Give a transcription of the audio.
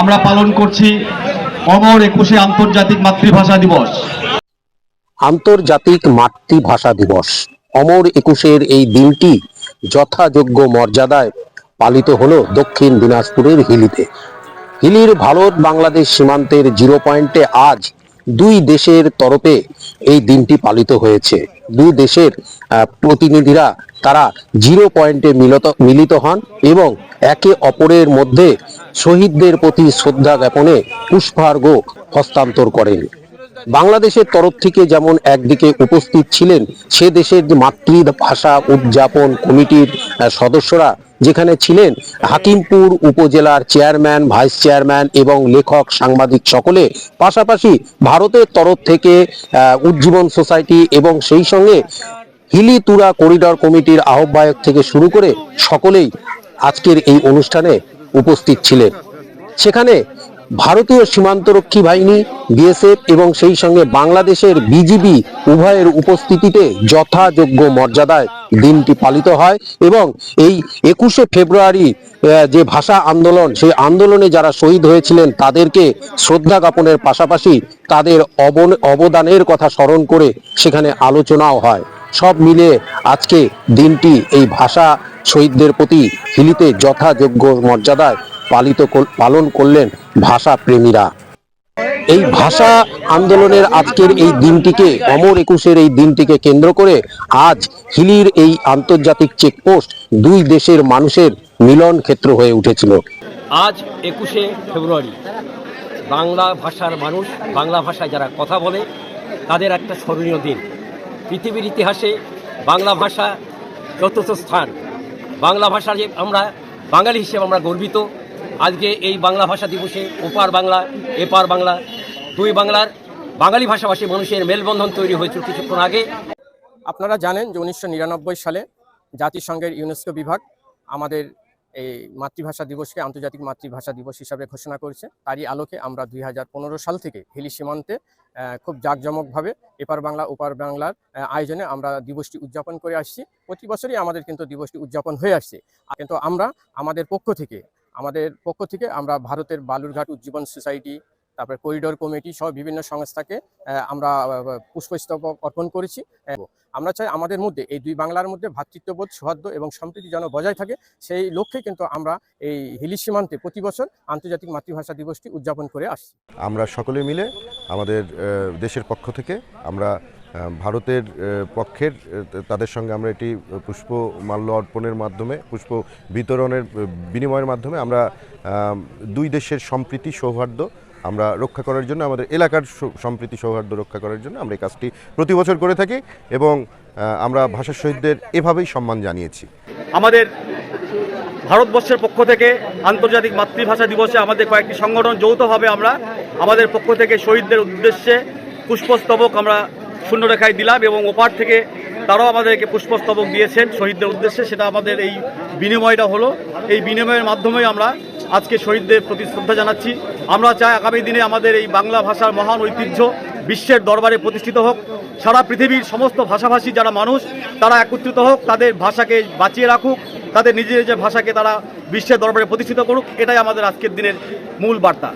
আমরা পালন করছি অমর একুশে আন্তর্জাতিক মাতৃভাষা দিবস। আন্তর্জাতিক মাতৃভাষা দিবস। অমর একুশের এই দিনটি যথাযোগ্য মর্যাদায় পালিত হলো দক্ষিণ দিনাজপুরের হিলিতে। হিলির ভারত বাংলাদেশ সীমান্তের জিরো পয়েন্টে আজ দুই দেশের তরফে এই দিনটি পালিত হয়েছে। দুই দেশের প্রতিনিধিরা তারা জিরো পয়েন্টে মিলত, মিলিত হন এবং একে অপরের মধ্যে শহীদদের প্রতি শ্রদ্ধা জ্ঞাপনে পুষ্পার্ঘ হস্তান্তর করেন। বাংলাদেশের তরফ থেকে যেমন একদিকে উপস্থিত ছিলেন সে দেশের মাতৃভাষা উদযাপন কমিটির সদস্যরা, যেখানে ছিলেন হাকিমপুর উপজেলার চেয়ারম্যান, ভাইস চেয়ারম্যান এবং লেখক, সাংবাদিক সকলে, পাশাপাশি ভারতের তরফ থেকে উজ্জীবন সোসাইটি এবং সেই সঙ্গে হিলি তুরা করিডর কমিটির আহ্বায়ক থেকে শুরু করে সকলেই আজকের এই অনুষ্ঠানে উপস্থিত ছিলেন। সেখানে ভারতীয় সীমান্তরক্ষী বাহিনী, বিএসএফ এবং সেই সঙ্গে বাংলাদেশের বিজিবি উভয়ের উপস্থিতিতে যথাযোগ্য মর্যাদায় দিনটি পালিত হয় এবং এই একুশে ফেব্রুয়ারি যে ভাষা আন্দোলন, সেই আন্দোলনে যারা শহীদ হয়েছিলেন তাদেরকে শ্রদ্ধা জ্ঞাপনের পাশাপাশি তাদের অবদানের কথা স্মরণ করে সেখানে আলোচনাও হয়। সব মিলে আজকে দিনটি এই ভাষা শহীদদের প্রতি হিলিতে যথাযোগ্য মর্যাদায় পালিত পালন করলেন ভাষা প্রেমীরা এই ভাষা আন্দোলনের আজকের এই দিনটিকে, অমর একুশের এই দিনটিকে কেন্দ্র করে আজ হিলির এই আন্তর্জাতিক চেকপোস্ট দুই দেশের মানুষের মিলন ক্ষেত্র হয়ে উঠেছিল। আজ একুশে ফেব্রুয়ারি, বাংলা ভাষার মানুষ, বাংলা ভাষায় যারা কথা বলে, তাদের একটা স্মরণীয় দিন। পৃথিবীর ইতিহাসে বাংলা ভাষা চতুর্থ স্থান। বাংলা ভাষা যে আমরা বাঙালি হিসেবে আমরা গর্বিত। আজকে এই বাংলা ভাষা দিবসে ওপার বাংলা, এপার বাংলা, দুই বাংলার বাঙালি ভাষাভাষী মানুষের মেলবন্ধন তৈরি হয়েছিল কিছুক্ষণ আগে। আপনারা জানেন যে উনিশশো নিরানব্বই সালে জাতিসংঘের ইউনেস্কো বিভাগ আমাদের এই মাতৃভাষা দিবসকে আন্তর্জাতিক মাতৃভাষা দিবস হিসাবে ঘোষণা করেছে। তারই আলোকে আমরা দুই হাজার পনেরো সাল থেকে হিলি সীমান্তে খুব জাঁকজমকভাবে এপার বাংলা, ওপার বাংলার আয়োজনে আমরা দিবসটি উদযাপন করে আসছি। প্রতি বছরই আমাদের কিন্তু দিবসটি উদযাপন হয়ে আসছে। কিন্তু আমরা, আমাদের পক্ষ থেকে, আমাদের পক্ষ থেকে আমরা ভারতের বালুরঘাট উজ্জীবন সোসাইটি তারপরে করিডোর কমিটি সহ বিভিন্ন সংস্থাকে আমরা পুষ্পস্তবক অর্পণ করেছি। আমরা চাই আমাদের মধ্যে, এই দুই বাংলার মধ্যে ভ্রাতৃত্ববোধ সৌহার্দ্য এবং সম্প্রীতি যেন বজায় থাকে, সেই লক্ষ্যে কিন্তু আমরা এই হিলি সীমান্তে প্রতি বছর আন্তর্জাতিক মাতৃভাষা দিবসটি উদযাপন করে আসছি। আমরা সকলে মিলে আমাদের দেশের পক্ষ থেকে আমরা ভারতের পক্ষের তাদের সঙ্গে আমরা এটি পুষ্প মাল্য অর্পণের মাধ্যমে, পুষ্প বিতরণের বিনিময়ের মাধ্যমে আমরা দুই দেশের সম্প্রীতি, সৌহার্দ্য আমরা রক্ষা করার জন্য, আমাদের এলাকার সম্প্রীতি সৌহার্দ্য রক্ষা করার জন্য আমরা এই কাজটি প্রতি বছর করে থাকি এবং আমরা ভাষা শহীদদের এভাবেই সম্মান জানিয়েছি। আমাদের ভারতবর্ষের পক্ষ থেকে আন্তর্জাতিক মাতৃভাষা দিবসে আমাদের কয়েকটি সংগঠন যৌথভাবে আমরা আমাদের পক্ষ থেকে শহীদদের উদ্দেশ্যে পুষ্পস্তবক আমরা শূন্যরেখায় দিলাম এবং ওপার থেকে তারাও আমাদেরকে পুষ্পস্তবক দিয়েছেন শহীদদের উদ্দেশ্যে। সেটা আমাদের এই বিনিময়টা হলো। এই বিনিময়ের মাধ্যমেই আমরা আজকে শহীদদের প্রতি শ্রদ্ধা জানাচ্ছি। আমরা চাই আগামী দিনে আমাদের এই বাংলা ভাষার মহান ঐতিহ্য বিশ্বের দরবারে প্রতিষ্ঠিত হোক। সারা পৃথিবীর সমস্ত ভাষাভাষী যারা মানুষ, তারা একত্রিত হোক, তাদের ভাষাকে বাঁচিয়ে রাখুক, তাদের নিজের নিজের ভাষাকে তারা বিশ্বের দরবারে প্রতিষ্ঠিত করুক, এটাই আমাদের আজকের দিনের মূল বার্তা।